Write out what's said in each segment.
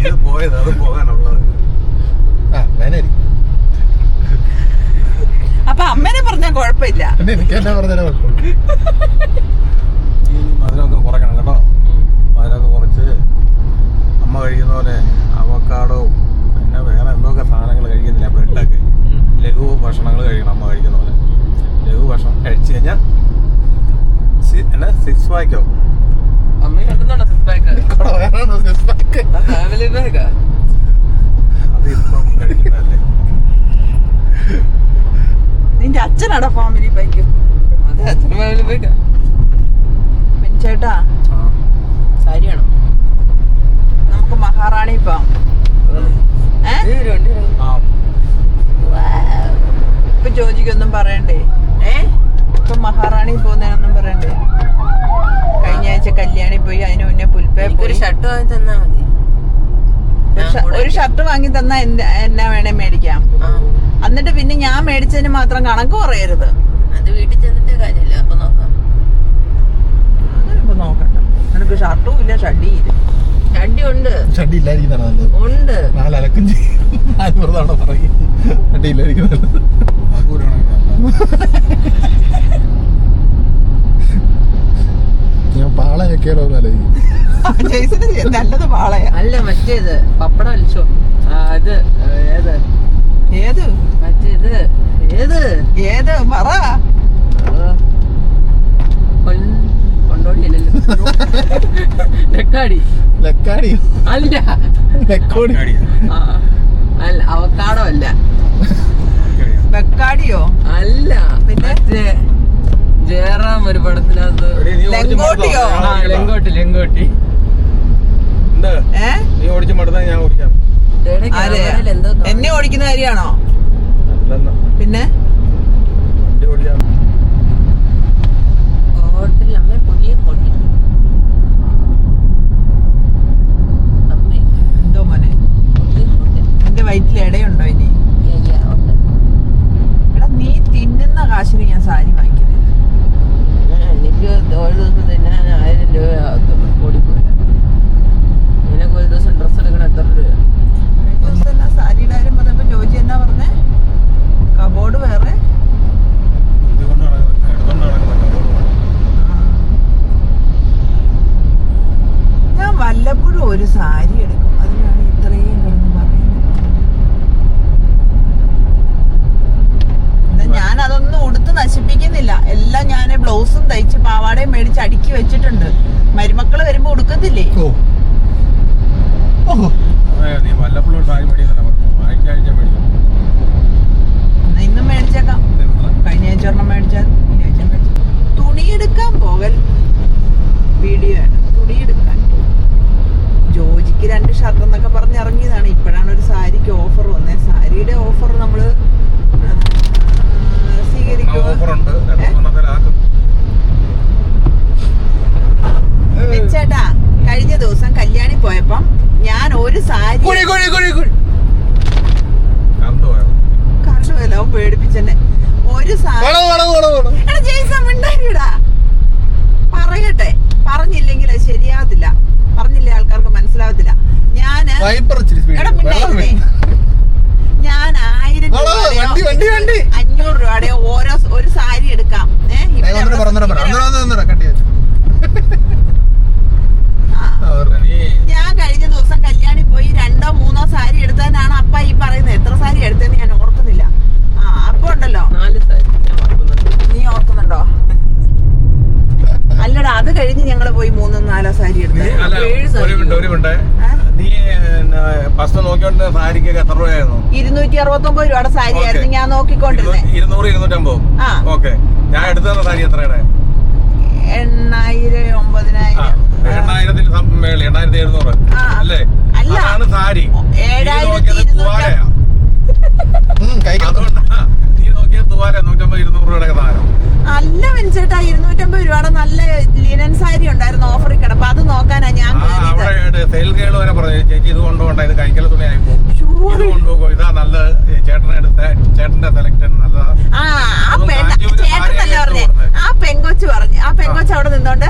ഇത് പോയത് അത് പോകാനുള്ളത്. ആ വേനായിരിക്കും അപ്പൊ അമ്മനെ പറഞ്ഞാൽ കുഴപ്പമില്ല. എനിക്ക് എന്നാ പറഞ്ഞാൽ കുഴപ്പമില്ല. ഈ മധുരമൊക്കെ കുറയ്ക്കണം കേട്ടോ. മധുരമൊക്കെ കുറച്ച് അമ്മ കഴിക്കുന്ന പോലെ അവക്കാടോ പിന്നെ വേറെ എന്തൊക്കെ സാധനങ്ങൾ കഴിക്കുന്നില്ല. ബ്രെഡൊക്കെ. ലഘു ഭക്ഷണങ്ങൾ കഴിക്കണം അമ്മ കഴിക്കുന്ന പോലെ. ലഘു ഭക്ഷണം കഴിച്ചു കഴിഞ്ഞാൽ എന്നാ സിക്സ് പാക്കോ നിന്റെ അച്ഛനാടാ ഫാമിലി ബൈക്ക് അതെ അച്ഛൻ ഫാമിലി ബാഗാ ചേട്ടാ ആ. സാരിയാണോ? നമുക്ക് മഹാറാണി പോവാം. ഇപ്പൊ ജോജിക്കൊന്നും പറയണ്ടേ? ഏ? ഇപ്പൊ മഹാറാണി പോകുന്നതിനൊന്നും പറയണ്ടേ? ആഴ്ച കല്യാണി പോയി അതിന് മുന്നേ പുൽപ്പേ ഒരു പോയി ഷർട്ട് വാങ്ങി തന്നാ മതി. ഒരു ഒരു ഷർട്ട് വാങ്ങി തന്നാ എന്ത് എന്നാ വേണേ മേടിക്കാം. എന്നിട്ട് പിന്നെ ഞാൻ മേടിച്ചതിന് മാത്രം കണക്ക് പറയരുത്. അത് വീട്ടിൽ ചെന്നിട്ട് കാര്യമില്ല അപ്പൊ നോക്കാം. നോക്കണ്ട. നിനക്ക് ഷർട്ടും ഇല്ല ഷഡിയും ഇല്ല. ഷഡി ഉണ്ട്. ഷഡ്ഡി ഇല്ലായിരിക്കുന്നതാണ് നല്ലത്. ഉണ്ട്. നാല് അലക്കും ചെയ്യും. പറയും ഷഡ്ഡി ഇല്ലായിരിക്കും നല്ലത് അത് ഒരു കണക്കിന് ഞാൻ പാള ഞെക്കിയാലോ ആലോചിക്കും ജെയ്സിന് നല്ലത് പാളയാ അല്ല മറ്റേത് പപ്പടം വലിച്ചോ ഇത് അത് ഏത്? ഏത്? മറ്റേത് ഏത്? ഏത്? പറ. നെക്കാടി ലക്കാടി. അല്ല. ലക്കോടി? അല്ല അവക്കാടോ അല്ല. അടിയാ. വെക്കാടിയോ അല്ല പിന്നെ? ജയറാം ഒരു പടത്തിനകത്ത് ലങ്കോട്ടിയോ? ലെങ്കോട്ടി ലെങ്കോട്ടി. നീ ഓടിച്ചു മടുത്താ ഞാൻ ഓടിക്കാം. എന്നെ ഓടിക്കുന്ന കാര്യമാണോ അല്ലെന്ന്. പിന്നെ? വയറ്റിൽ ഇടയുണ്ടോ ഇനി? യാ, യാ, ഉണ്ട്. എടാ നീ തിന്നുന്ന കാശിന് ഞാൻ സാരി വാങ്ങിക്കുന്നില്ല ആ, എനിക്ക് ഒരു ദിവസം തിന്നാൻ ആയിരം രൂപ ഓടിപ്പോയ നിനക്ക് ഒരു ദിവസം ഡ്രസ്സ് എടുക്കണം എത്ര രൂപ കഴിഞ്ഞ ദിവസം എന്നാ സാരിയുടെ കാര്യം പറഞ്ഞപ്പോ ജോജി എന്നാ പറഞ്ഞേ കബോർഡ് വേറെ ഇതുകൊണ്ട് നടക്കുന്ന എടുത്തോണ്ട് നടക്കുന്ന കബോർഡ് ആ. ഞാൻ വല്ലപ്പോഴും ഒരു സാരി എടുക്കും അതിനാണ് ഇത്രയും കിടന്ന് പറയുന്നത് എന്നാ ഞാൻ അതൊന്നും ഉടുത്ത് നശിപ്പിക്കുന്നില്ല എല്ലാം ഞാൻ ബ്ലൗസും തയ്ച്ച് പാവാടയും മേടിച്ച് അടുക്കി വെച്ചിട്ടുണ്ട് മരുമക്കൾ വരുമ്പോ ഉടുക്കത്തില്ലേ ഓ ഓഹോ അതെ നീ വല്ലപ്പോഴും ഒരു സാരി മേടിക്കുന്ന പറഞ്ഞു ആഴ്ച ആഴ്ച മേടിക്കണം എന്നാ ഇന്നും മേടിച്ചേക്കാം ഇതെന്താ? കഴിഞ്ഞ ആഴ്ച ഒരെണ്ണം മേടിച്ചാൽ ഈ ആഴ്ച മേടിച്ചു തുണിയെടുക്കാൻ വീഡിയോ ആണ്. തുണിയെടുക്കാൻ. ജോജിക്ക് രണ്ട് ഷർട്ട് എന്നൊക്കെ പറഞ്ഞ് ഇറങ്ങിയതാണ്. ഇപ്പോഴാണ് ഒരു സാരിക്ക് ഓഫർ വന്നത് സാരിയുടെ ഓഫർ നമ്മൾ സ്വീകരിക്കുക ചേട്ടാ കഴിഞ്ഞ ദിവസം കല്യാണി പോയപ്പം ഞാൻ ഒരു സാരി കറണ്ട് പോയോ? കറണ്ട് പോയല്ലോ പേടിപ്പിച്ചെന്നെ. ഒരു സാരി വേണം വേണം വേണം വേണം എടാ ജെയ്സൺ മിണ്ടാരിടാ പറയട്ടെ പറഞ്ഞില്ലെങ്കിൽ അത് ശരിയാകത്തില്ല പറഞ്ഞില്ലേ ആൾക്കാർക്ക് മനസ്സിലാവത്തില്ല ഞാൻ വൈപ്പർ ഇച്ചിരി സ്പീഡ് എടാ ഞാൻ ആയിരം വണ്ടി, വണ്ടി, വണ്ടി. അഞ്ഞൂറ് രൂപയുടെ ഓരോ ഒരു സാരി എടുക്കാം. ഞാൻ കഴിഞ്ഞ ദിവസം കല്യാണി പോയി രണ്ടോ മൂന്നോ സാരി എടുത്തതിനാണ് അപ്പ ഈ പറയുന്നത്. എത്ര സാരി എടുത്തതെന്ന് ഞാൻ ഓർക്കുന്നില്ല. ആ അപ്പൊ ഉണ്ടല്ലോ. നാല് സാരി ഞാൻ ഓർക്കുന്നുണ്ട്. നീ ഓർക്കുന്നുണ്ടോ? അല്ലടാ അത് കഴിഞ്ഞ് ഞങ്ങൾ പോയി മൂന്നോ നാലോ സാരി നീ എടുത്തത് അല്ല ഏഴ് സാരി ഒരു മിനിറ്റ് ഒരു മിനിറ്റ് ആ? നീ ഫസ്റ്റ് നോക്കിയോണ്ട് സാരിക്കൊക്കെ എത്ര രൂപയായിരുന്നു? ഇരുന്നൂറ്റി അറുപത്തൊമ്പത് രൂപയുടെ സാരി ആയിരുന്നു ഞാൻ നോക്കിക്കൊണ്ടിരുന്നത് ഇരുന്നൂ- ഇരുന്നൂറ് ഇരുന്നൂറ്റമ്പത്. ആ. ഓക്കെ. ഞാൻ എടുത്തു തന്ന സാരി എത്രയുടെ? എണ്ണായിരം ഒമ്പതിനായിരം. എണ്ണായിരത്തിന് സം- എണ്ണായിരത്തി എഴുന്നൂറ്. അല്ലേ. അതാണ് സാരി. ഏഴായിരത്തി അതുകൊണ്ടാ. അല്ല വെഞ്ചേട്ടാ ഇരുന്നൂറ്റമ്പത് രൂപയുടെ നല്ല ലിനൻ സാരി ഉണ്ടായിരുന്നു ഓഫറിൽ കിടപ്പ്. അത് നോക്കാനാ ഞാൻ ചേച്ചി ഇത് കൊണ്ടുപോകണ്ട ഇത് കൊണ്ടുപോകും. നല്ല ചേട്ടന്റെ സെലക്ഷൻ നല്ലതാ ആ പെങ്കൊച്ച് പറഞ്ഞു? ആ പെങ്കൊച്ച് അവിടെ നിന്നോണ്ട്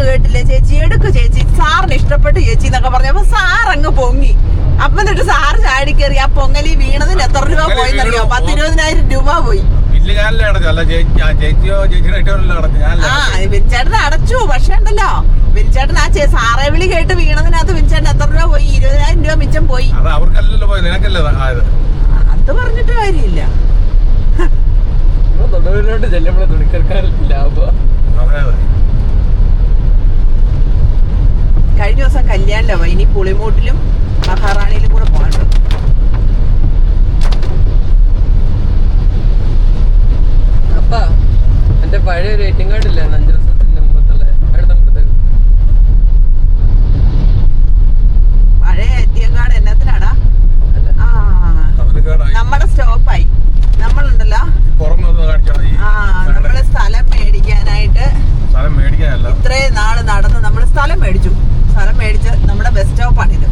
പറയുന്നത് കേട്ടില്ലേ ചേച്ചി? എടുക്ക് ചേച്ചി. സാറിന് ഇഷ്ടപ്പെട്ടു ചേച്ചി എന്നൊക്കെ പറഞ്ഞപ്പോ സാർ അങ്ങ് പൊങ്ങി. അപ്പൊ എന്നിട്ട് സാർ ചാടി കയറി ആ പൊങ്ങലി വീണതിന് എത്ര രൂപ പോയി എന്നറിയോ. പത്തിരുപതിനായിരം രൂപ പോയി. ഇല്ല ഞാനല്ലേ അടച്ചു അല്ല ചേച്ചി ആ അടച്ചു ഞാനല്ല ആ വിൻചേട്ടൻ അടച്ചു പക്ഷെ ഉണ്ടല്ലോ. വിൻചേട്ടൻ ആ ചേ സാറേ വിളി കേട്ട് വീണതിനകത്ത് വിൻചേട്ടൻ എത്ര രൂപ പോയി? ഇരുപതിനായിരം രൂപ മിച്ചം പോയി. അത് പറഞ്ഞിട്ട് കാര്യമില്ല. തൊടുവിനോട്ട് ചെല്ലുമ്പോഴേ തുണിക്കർക്കാരില്ല ലാഭം കല്യാണല്ലോ ഇനി പുളിമൂട്ടിലും മഹാറാണിയിലും കൂടെ പോകണ്ടു അപ്പ എന്റെ പഴയ റേറ്റിംഗ് കാർഡ് ഇല്ലേ അഞ്ചു ദിവസത്തിന്റെ മുമ്പത്തുള്ള? അടുത്ത കൊടുത്തേക്ക് പഴയ എ ടി എം കാർഡ് എന്നത്തിനാടാ ആ. നമ്മുടെ സ്റ്റോപ്പായി. നമ്മളുണ്ടല്ലോ. പുറമെ ഒന്ന് കാണിച്ചാൽ ആ നമ്മൾ സ്ഥലം മേടിക്കാനായിട്ട് സ്ഥലം മേടിക്കാനല്ല. ഇത്രയും നാൾ നടന്ന് നമ്മൾ സ്ഥലം മേടിച്ചു. സ്ഥലം മേടിച്ച് നമ്മുടെ ബസ് സ്റ്റോപ്പാണിത്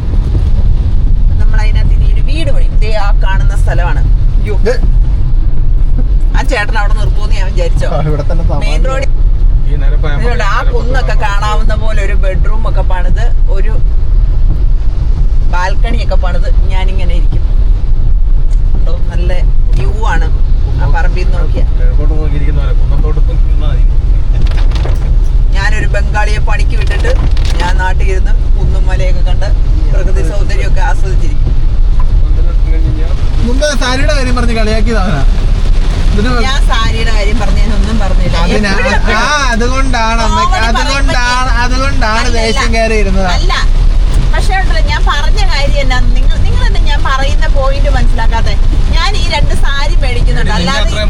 നമ്മൾ അതിനകത്ത് ഇനി ഒരു വീട് പണി ഇതേ ആ കാണുന്ന സ്ഥലമാണ്. ആ ചേട്ടൻ അവിടെ നിർത്തുമെന്ന് ഞാൻ വിചാരിച്ചോ. ഇവിടെ മെയിൻ റോഡിൽ നിരപ്പായ ഇതുകൊണ്ട് ആ കുന്നൊക്കെ കാണാവുന്ന പോലെ ഒരു ബെഡ്റൂം ഒക്കെ പണിത് ഒരു ബാൽക്കണി ഒക്കെ പണിത് ഞാനിങ്ങനെ ഇരിക്കും. ഉണ്ടോ? നല്ല വ്യൂ ആണ്. ആ പറമ്പിൽ നോക്കിയ. ഞാനൊരു ബംഗാളിയെ പണിക്ക് വിട്ടിട്ട് ഞാൻ നാട്ടിൽ ഇരുന്ന് കുന്നും മലയൊക്കെ കണ്ട് പ്രകൃതി സൗന്ദര്യമൊക്കെ ആസ്വദിച്ചിരിക്കും. മുമ്പ് സാരിയുടെ കാര്യം പറഞ്ഞ് കളിയാക്കിയതാണ് ഞാൻ സാരിയുടെ കാര്യം പറഞ്ഞതിനൊന്നും പറഞ്ഞില്ല. അതുകൊണ്ടാണ് അതുകൊണ്ടാണ് അതുകൊണ്ടാണ് ദേഷ്യം കയറി ഇരുന്നത് അല്ല. പക്ഷേ ഉണ്ടല്ലോ ഞാൻ പറഞ്ഞ കാര്യം എന്നാ നിങ്ങൾ ഞാൻ പറയുന്ന പോയിന്റ് മനസ്സിലാക്കാത്തെ ഞാൻ ഈ രണ്ട് സാരി മേടിക്കുന്നുണ്ട്. അല്ലാതെ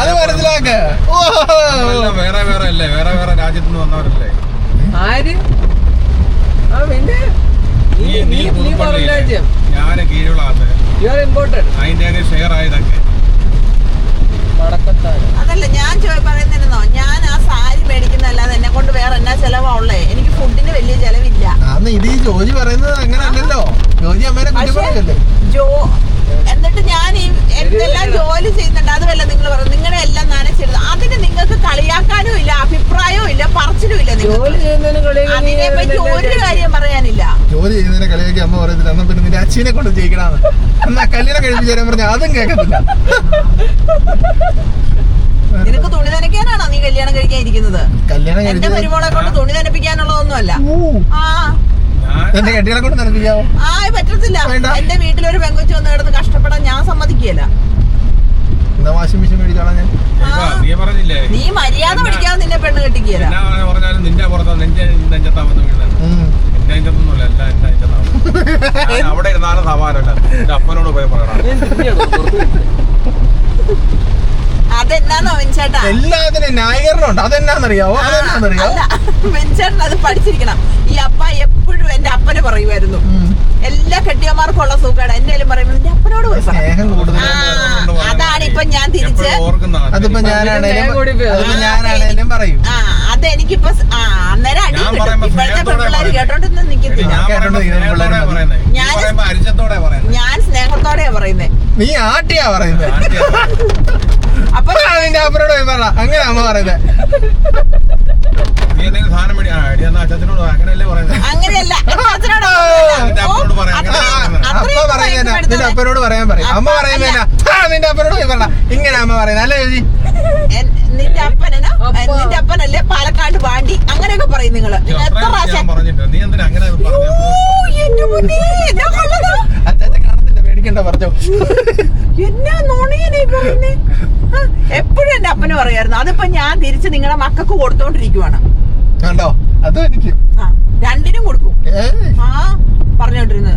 അത് മനസ്സിലാക്ക്. വേറെ വേറെ അല്ലേ? വേറെ വേറെ രാജ്യത്ത് നിന്ന് വന്നവരല്ലേ? ആര്? ആ പിന്നെ നീ നീ പുതുപ്പള്ളി ഞാൻ ഇമ്പോർട്ടഡ് അതിന്റെയൊക്കെ ഷെയർ ആയതൊക്കെ. അതല്ല ഞാൻ പറയുന്നിരുന്നോ പറയുന്നതെന്നോ ഞാൻ ആ സാരി മേടിക്കുന്നതല്ലാതെ എന്നെ കൊണ്ട് വേറെ എന്നാ ചെലവാ ഉള്ളേ എനിക്ക് ഫുഡിന് വലിയ ചെലവില്ല. അന്ന് ഇത് ഈ ജോജി പറയുന്നത് അങ്ങനെ അല്ലല്ലോ ജോജി അമ്മേനെ ജോ എന്നിട്ട് ഞാൻ ഈ എന്തെല്ലാം ജോലി ചെയ്യുന്നുണ്ട്. അതുമല്ല നിങ്ങൾ പറഞ്ഞു നിങ്ങളുടെ എല്ലാം നനച്ചിരുന്നു. അതിന് നിങ്ങൾക്ക് കളിയാക്കാനും ഇല്ല അഭിപ്രായവും ഇല്ല പറച്ചിലും ഇല്ല ജോലി നിങ്ങൾക്ക് ചെയ്യുന്നതിന് കളിയാക്കി അതിനെ പറ്റി ഒരു? കാര്യം പറയാനില്ല. ജോലി ചെയ്യുന്നതിനെ കളിയാക്കി അമ്മ പറയത്തില്ല. എന്നാ പിന്നെ നിന്റെ അച്ഛനെ കൊണ്ട് ജയിക്കണമെന്ന് എന്നാ കല്യാണം കഴിപ്പിച്ചു തരാൻ പറഞ്ഞ അതും കേൾക്കത്തില്ല. നിനക്ക് തുണി നനയ്ക്കാനാണോ നീ കല്യാണം കഴിക്കാൻ ഇരിക്കുന്നത് കല്യാണം എന്റെ മരുമോളെ കൊണ്ട് തുണി നനപ്പിക്കാനുള്ളതൊന്നും അല്ല ആ. എന്റെ കെട്ടികളെ കൊണ്ട് നടപ്പിക്കാവോ ആ പറ്റത്തില്ല. എന്റെ വീട്ടിലൊരു പെങ്കൊച്ചു വന്ന് കിടന്ന് കഷ്ടപ്പെടാൻ ഞാൻ സമ്മതിക്കുകയില്ല. എന്താ വാഷിംഗ് മെഷീൻ മേടിച്ചോളാം ഞാൻ? നീ പറഞ്ഞില്ലേ? നീ മര്യാദ പഠിക്കാതെ നിന്നെ പെണ്ണ് കെട്ടിക്കുകയില്ല. എന്നാ പറഞ്ഞാലും നിന്റെ പുറത്താ നിന്റെ നെഞ്ചത്താവുന്ന ഉം. എന്റെ നെഞ്ചത്തൊന്നുമില്ല എല്ലാം എന്റെ നെഞ്ചത്താവും ഞാൻ അവിടെ ഇരുന്നാലും സമാനമല്ല എന്റെ അപ്പനോട് പോയി പറയണം? അതെന്നാന്നോ വെഞ്ചേട്ടാ? എല്ലാത്തിനും ന്യായീകരണമുണ്ട്. അതെന്നാന്നറിയാവോ? അതെന്നാന്നറിയാവോ? അല്ല വെഞ്ചേട്ടൻ അത് പഠിച്ചിരിക്കണം. ഈ അപ്പ എപ്പോഴും എന്റെ അപ്പനെ പറയുമായിരുന്നു. എല്ലാ എല്ലാ ഉള്ള സുഖമാണ് എന്റെ പറയുമ്പോൾ നിന്റെ അപ്പനോട് പോയി അതാണ് ഇപ്പൊ ഞാൻ തിരിച്ച് അതിപ്പോ ഞാനാണേലും. പറയും. ആ അതെനിക്കിപ്പോ സ്- ആ അന്നേരം അടി ഞാൻ കിട്ടും. പറയുമ്പോ ഇപ്പോഴത്തെ പെൺപിള്ളേർ. കേട്ടോണ്ടൊന്നും നിക്കത്തില്ല. ഞാൻ ഞാൻ സ്നേഹത്തോടെയാ പറയുന്നേ. നീ ആട്ടിയാ പറയുന്നത് അപ്പൊ ആ, നിന്റെ അപ്പനോട് പോയി പറ അങ്ങനെ അമ്മ പറയുന്നത്. നീ എന്തെങ്കിലും സാധനം മേടി എടി എന്നാ അച്ഛനോട് അങ്ങനെയല്ലേ പറയുന്നത്? അങ്ങനെയല്ല അപ്പനോട് പറയാം. അപ്പ പറയുന്നതിനാ നിന്റെ അപ്പനോട് പറയാൻ പറയും. അമ്മ പറയുന്നേനാ നിന്റെ അപ്പനോട് പോയി പറ ഇങ്ങനെ അമ്മ പറയുന്നത്. അല്ലേ ചേച്ചി? നിന്റെ അപ്പനോ നിന്റെ അപ്പനല്ലേ പാലക്കാട് വാണ്ടി? അങ്ങനെയൊക്കെ പറയും നിങ്ങൾ. നിങ്ങൾ എത്ര പ്രാവശ്യം. അച്ചാച്ച കാണത്തില്ല പേടിക്കണ്ട പറഞ്ഞോ. എന്നാ നുണയനെ പറയുന്നേ എപ്പോഴും എന്റെ അപ്പന് പറയായിരുന്നു. അതിപ്പോ ഞാൻ തിരിച്ച് നിങ്ങളുടെ മക്കൾക്ക് കൊടുത്തോണ്ടിരിക്കുവാണ്. കണ്ടോ? അത് എനിക്ക്. ആ രണ്ടിനും കൊടുക്കും. ആ പറഞ്ഞോണ്ടിരുന്നത്.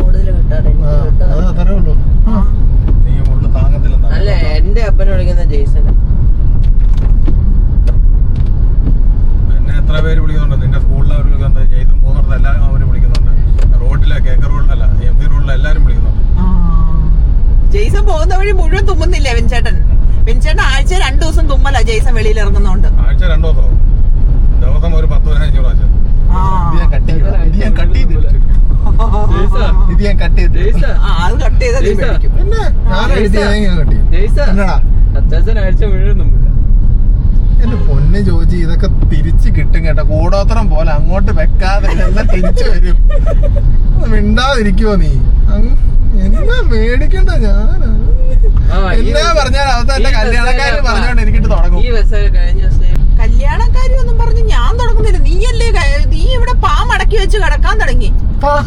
കൂടുതൽ കിട്ടാറ് ആ, അത് അത്രേ ഉള്ളൂ. ആ. നീ ഉള്ളു താങ്ങത്തില്ലെന്നാ അല്ല എന്റെ അപ്പനെ വിളിക്കുന്ന ജെയ്സൺ എന്നെ എത്ര പേര് വിളിക്കുന്നുണ്ട്? നിന്റെ സ്കൂളിലെ അവർ വിളിക്കുന്നുണ്ട് ജയ്തും പോകുന്നിടത്ത് എല്ലാവരും അവർ വിളിക്കുന്നുണ്ട്. റോഡിലെ കേക്ക് റോഡിലല്ല എം പി റോഡിലെ എല്ലാവരും വിളിക്കുന്നുണ്ട്. ആ. ജെയ്സൺ പോകുന്ന വഴി മുഴുവൻ തുമ്മുന്നില്ലേ വെഞ്ചേട്ടൻ വെഞ്ചേട്ടൻ ആഴ്ച രണ്ടു ദിവസം തുമ്മല ജെയ്സൺ വെളിയിൽ ഇറങ്ങുന്നോണ്ട്. ആഴ്ച രണ്ടു ദിവസം ദിവസം ഒരു പത്ത് പതിനഞ്ച് പ്രാവശ്യം ഇത് ഞാൻ കട്ട് ചെയ്യും ഇത് ഞാൻ കട്ട് ചെയ്തിട്ട് ജെയ്സൺ ഇത് ഇത് ഞാൻ കട്ട് ചെയ്ത് ജയ്സ, ആ അത് കട്ട് ചെയ്താൽ നീ ജയ്സ. മേടിക്കും. പിന്നെ ഞാൻ എഡിറ്റ് ചെയ്തെങ്കിൽ കട്ട്. ചെയ്യും ജയ്സ, എന്നടാ? അച്ചാച്ചൻ ആഴ്ച മുഴുവനൊന്നുമില്ല എന്റെ പൊന്ന് ചോദിച്ചു ഇതൊക്കെ തിരിച്ചു കിട്ടും കേട്ടോ. കൂടോത്രം പോലെ അങ്ങോട്ട് വെക്കാതെ തിരിച്ചു വരും. മിണ്ടാതിരിക്കുവോ നീ? അങ്ങ് എന്നാ മേടിക്കണ്ട ഞാൻ ആ, എന്നാ പറഞ്ഞാൽ അവസ്ഥ എന്റെ കല്യാണക്കാര് പറഞ്ഞോണ്ട് എനിക്കിട്ട് തുടങ്ങും. കല്യാണക്കാരി ഒന്നും പറഞ്ഞു ഞാൻ തുടങ്ങുന്നില്ല. നീയല്ലേ നീ ഇവിടെ പാ മടക്കി വെച്ച് കിടക്കാൻ തുടങ്ങി.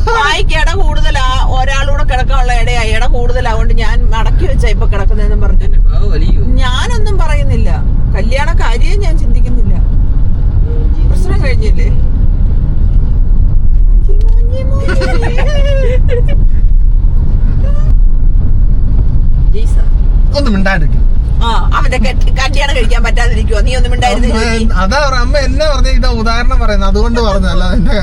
വായിക്ക് ഇട കൂടുതലാ ഒരാളൂടെ കിടക്കാനുള്ള ഇടയാ ഇട കൂടുതലാവുകൊണ്ട് ഞാൻ മടക്കി വെച്ചാ ഇപ്പൊ കിടക്കുന്നതെന്ന് പറഞ്ഞു എന്റെ പാവ വലിയോ ഞാനൊന്നും പറയുന്നില്ല കല്യാണക്കാരിയെ ഞാൻ ചിന്തിക്കുന്നില്ല പ്രശ്നം കഴിഞ്ഞില്ലേ ജയ്സ. ഒന്ന് മിണ്ടാണ്ടിരിക്കും ആ അവന്റെ കെട്ടി- കല്യാണം കഴിക്കാൻ പറ്റാതിരിക്കുവോ നീ ഒന്നും ഉണ്ടായിരുന്നില്ല അതാ അമ്മ എന്നെ പറഞ്ഞ? ഇതാ ഉദാഹരണം പറയുന്നത് അതുകൊണ്ട് പറഞ്ഞല്ല എന്റെ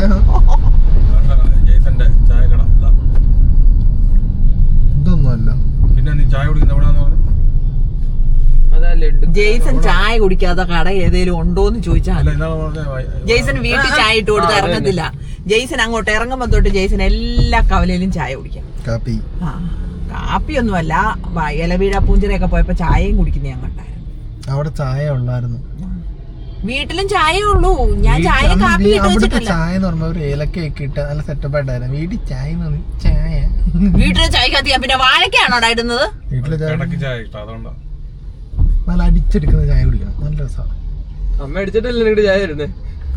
ജെയ്സന്റെ ചായക്കട ഇതാ. ഇതൊന്നുമല്ല. പിന്നെ നീ ചായ കുടിക്കുന്ന എവിടെയാന്ന് പറഞ്ഞു? അതാ ലഡു. ജെയ്സൺ ചായ കുടിക്കാത്ത കട ഏതേലും ഉണ്ടോന്ന് ചോദിച്ചാൽ അല്ല പറഞ്ഞ? ജെയ്സൺ വീട്ടിൽ ചായ ഇട്ട് കൊടുത്ത് ഇറങ്ങത്തില്ല. ജെയ്സൺ അങ്ങോട്ട് ഇറങ്ങുമ്പോ തൊട്ട് ജെയ്സൺ എല്ലാ കവലയിലും ചായ കുടിക്കാം. കാപ്പി. ആ കാപ്പിയൊന്നുമല്ല. വ- ഇലവീഴ പൂഞ്ചിറയൊക്കെ പോയപ്പോ ചായയും കുടിക്കുന്ന ഞാൻ കണ്ടായിരുന്നു അവിടെ ചായ ഉള്ളായിരുന്നു വീട്ടിലും ചായ ഉള്ളൂ. ഞാൻ ചായ കാപ്പി ഇട്ട് വെച്ചിട്ടില്ല. ചായ എന്ന് പറയുമ്പോ ഒരു ഏലക്കയൊക്കെ ഇട്ട് നല്ല സെറ്റപ്പ് ആയിട്ടായിരുന്നു. വീട്ടിൽ ചായ ചായ. വീട്ടിലെ ചായ ഞാൻ പിന്നെ വാഴക്കാണോ ഇടുന്നത്? വീട്ടിലെ ചായ. നല്ല അടിച്ചെടുക്കുന്ന ചായ കുടിക്കണം. നല്ല രസമാണ് അമ്മ അടിച്ചിട്ടല്ലേ നിങ്ങളുടെ ചായ വരുന്നേ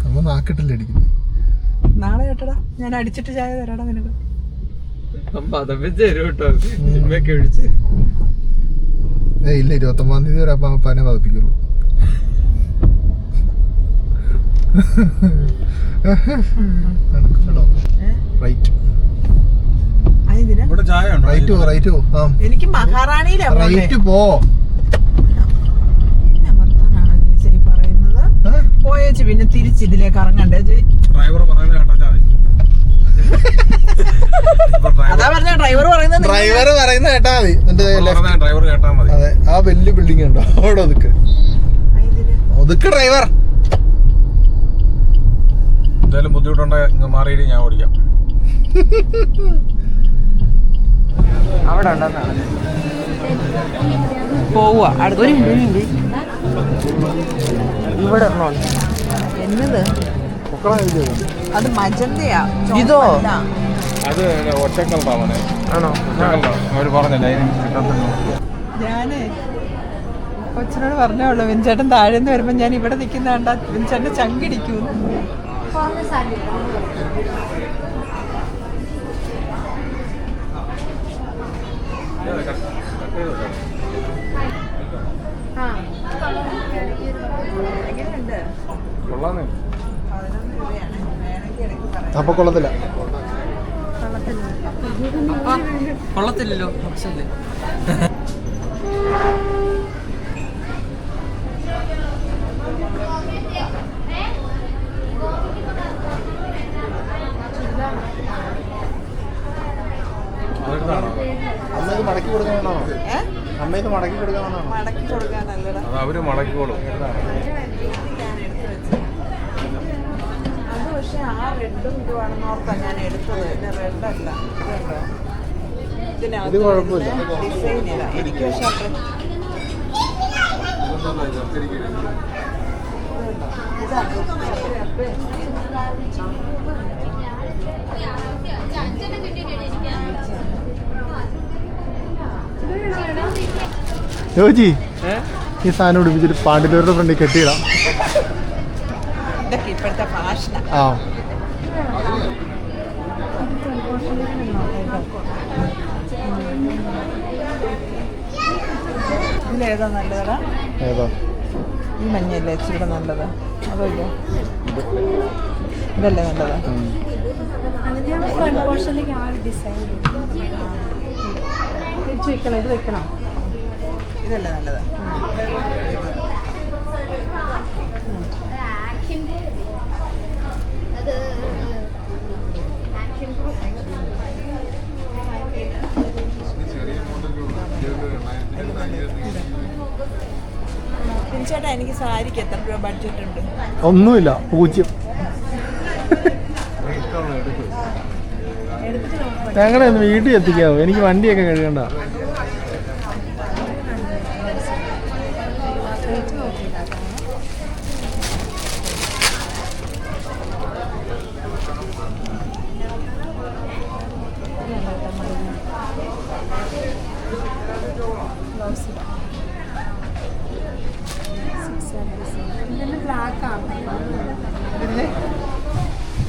അമ്മ നാക്കിട്ടില്ല അടിക്കുന്നത് നാളെ കേട്ടടാ. ഞാൻ അടിച്ചിട്ട് ചായ തരാടാ നിനക്ക്. അമ്മ അതപ്പിച്ച് തരും കേട്ടോ. സിനിമയൊക്കെ ഒഴിച്ച്. ഇല്ല ഇരുപത്തൊമ്പതാം തീയതി വരെ അപ്പൊ അപ്പാനെ പതിപ്പിക്കുള്ളൂ. റൈറ്റ് അതിന് ഇവിടെ ചായ ഉണ്ടോ? റൈറ്റ് പോ റൈറ്റ് പോ. എനിക്ക് മഹാറാണിയിലാ റൈറ്റ് പോ? പോയേച്ച് പിന്നെ തിരിച്ച് ഇതിലേക്ക് ഇറങ്ങണ്ടേ ഡ്രൈവർ അതാ ഡ്രൈവർ പറഞ്ഞ ഡ്രൈവർ പറയുന്നത് ഡ്രൈവർ പറയുന്ന കേട്ടാ മതി. എന്റെ ഡ്രൈവർ കേട്ടാ മതി. അതെ ആ വലിയ ബിൽഡിംഗ് ഉണ്ടോ? അവിടെ ഒതുക്ക്. ഒതുക്ക് ഡ്രൈവർ എന്തായാലും ബുദ്ധിമുട്ടുണ്ടെങ്കിൽ ഇങ്ങ് മാറിയിട്ട് ഞാൻ ഓടിക്കാം. അവിടെ ഉണ്ടെന്നാണ് പോവുക. അടുത്ത ഒരു മിനിറ്റ്. ഇവിടെ എന്നത്? അത് മജന്തയാ. ഇതോ? അത് ആണോ? അവർ പറഞ്ഞില്ല ഞാനേ കൊച്ചിനോട് പറഞ്ഞോളൂ വിൻചേട്ടൻ താഴെന്ന് വരുമ്പോ ഞാൻ ഇവിടെ നിൽക്കുന്ന കണ്ട വിൻചേട്ടൻ ചങ്കിടിക്കൂ. കൊള്ളാന്നേ അപ്പൊ കൊള്ളത്തില്ല. കൊള്ളത്തില്ലല്ലോ മോശമല്ലേ അമ്മ ഇത് മടക്കി കൊടുക്കാനാണോ? അമ്മയ്ക്ക് ഇത് മടക്കി കൊടുക്കാനാണോ? മടക്കി കൊടുക്കാനല്ലടാ അവർ മടക്കിക്കോളും. അത് പക്ഷെ ആ റെഡും ഇതുവാണെന്ന് ഓർത്താ ഞാൻ എടുത്തത്. ഇത് റെഡല്ല. ഇത് കുഴപ്പമില്ല. ഡിസൈൻ ഇതാ. എനിക്ക് പക്ഷെ അത്ര യോജി ഈ സാധനം ഉടുപ്പിച്ചിട്ട് പാണ്ഡിലൂരുടെ ഫ്രണ്ടിൽ കെട്ടിയിടാം. ആ. ഇതിലേതാ ഏതാ? ഈ മഞ്ഞയല്ലേ ഇച്ചിരി നല്ലത്? അതോ ഇല്ല? ഇതല്ലേ നല്ലത്? ഡിസൈൻ വെക്കണം ഇത് വെക്കണം. ഇതല്ലേ നല്ലത്? ചേട്ടാ എനിക്ക് സാരിക്ക് എത്ര രൂപ ബഡ്ജറ്റ് ഉണ്ട്? ഒന്നുമില്ല പൂജ്യം. ഞങ്ങളെ ഒന്ന് വീട്ടിൽ എത്തിക്കാവോ? എനിക്ക് വണ്ടിയൊക്കെ കഴുകണ്ട.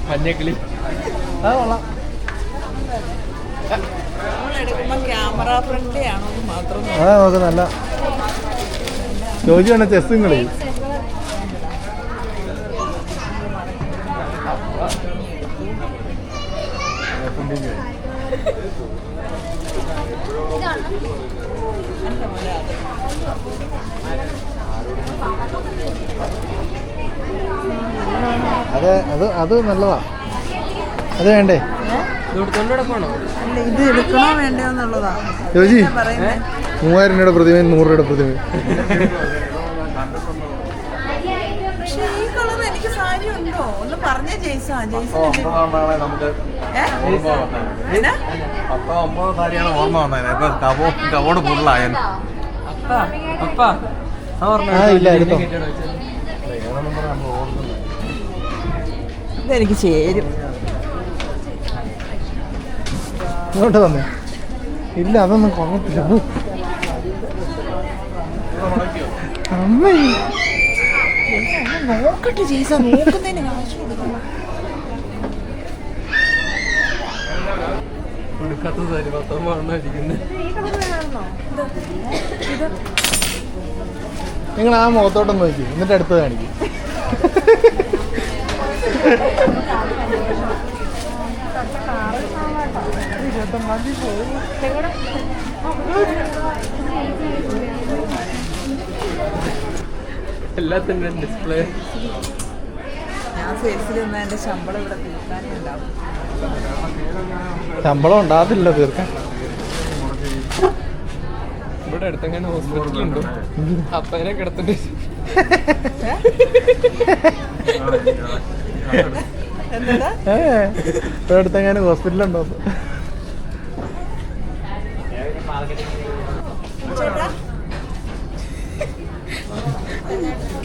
മഞ്ഞക്കിളി. അത് കൊള്ളാം നമ്മൾ എടുക്കുമ്പോൾ ക്യാമറ ഫ്രണ്ട്ലി ആണോ എന്ന് മാത്രം നോക്കണം. അതാ നമുക്ക് നല്ല. ചോദിച്ചാണ് ചെസ്സും കളി അത് അത് അത് നല്ലതാ. അത് വേണ്ടേ? ഇത് എടുക്കണോ എന്നുള്ളതാ. ജോജി മൂവായിരം രൂപയുടെ പ്രതിമയും നൂറ് രൂപയുടെ പ്രതിമയും? പത്തോ ഒമ്പതോ സാരിയാണ് ഓർമ്മ വന്നത്. ഇപ്പൊ കബോ കബോർഡ് ഫുള്ളായ അപ്പ അപ്പ ആ ആ, ഇല്ല, എടുത്തോ. ഏതെന്നും പറഞ്ഞാൽ നമ്മൾ ഓർക്കുന്നത് ഇതെനിക്ക് ചേരും ഇങ്ങോട്ട് തന്നെ ഇല്ല അതൊന്നും കൊള്ളത്തില്ല. അമ്മേ. നോക്കട്ടെ ജെയ്സ നോക്കുന്നതിന് കാശ് കൊടുക്കണം. കൊടുക്കാത്ത നിങ്ങൾ ആ മുഖത്തോട്ടം നോക്കി എന്നിട്ട് അടുത്ത് കാണിക്കും. എല്ലാത്തിന്റെയും ഡിസ്പ്ലേ ഞാൻ ഫേസിൽ നിന്ന് എന്റെ ശമ്പളം ഇവിടെ തീർക്കാനേ ഉണ്ടാവും ശമ്പളം ഉണ്ടാകത്തില്ല തീർക്കാൻ. ഇവിടെ അടുത്തെങ്ങനെ ഹോസ്പിറ്റലുണ്ടോ അപ്പനെ കിടത്തിട്ട്. ഇവിടെ അടുത്തെങ്ങാനും ഹോസ്പിറ്റലുണ്ടോ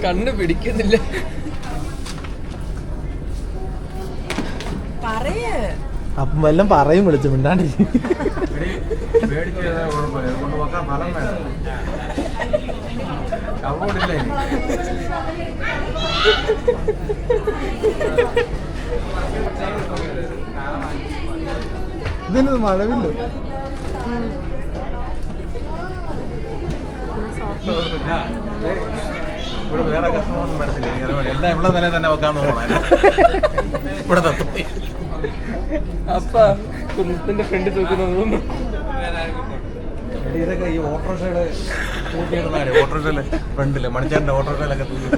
കണ്ണ് പിടിക്കുന്നില്ല. പറയേ. അപ്പം വല്ലതും പറയും വിളിച്ചു മിണ്ടാണ്ടി. ഇതിന് ചെയ്താൽ കുഴപ്പമില്ല കൊണ്ട് വെക്കാൻ സ്ഥലം വേണം കബോർഡില്ല ഇനി ഇതിന് മഴവില്ല ഇവിടെ വേറെ കസ്റ്റമറൊന്നും എല്ലാം ഇവിടെ തന്നെ തന്നെ വെക്കാൻ നോക്കണം ഇവിടെ തത്തു. അപ്പ കുന്നത്തിന്റെ ഫ്രണ്ട് തൂക്കുന്നത് ഇതൊക്കെ ഈ ഓട്ടോറിക്ഷയുടെ തൂക്കിയിടുന്നവരെ ഓട്ടോറിക്ഷയിലെ ഫ്രണ്ടിൽ മണിച്ചാറിന്റെ ഓട്ടോറിക്ഷയിലൊക്കെ തൂക്കി.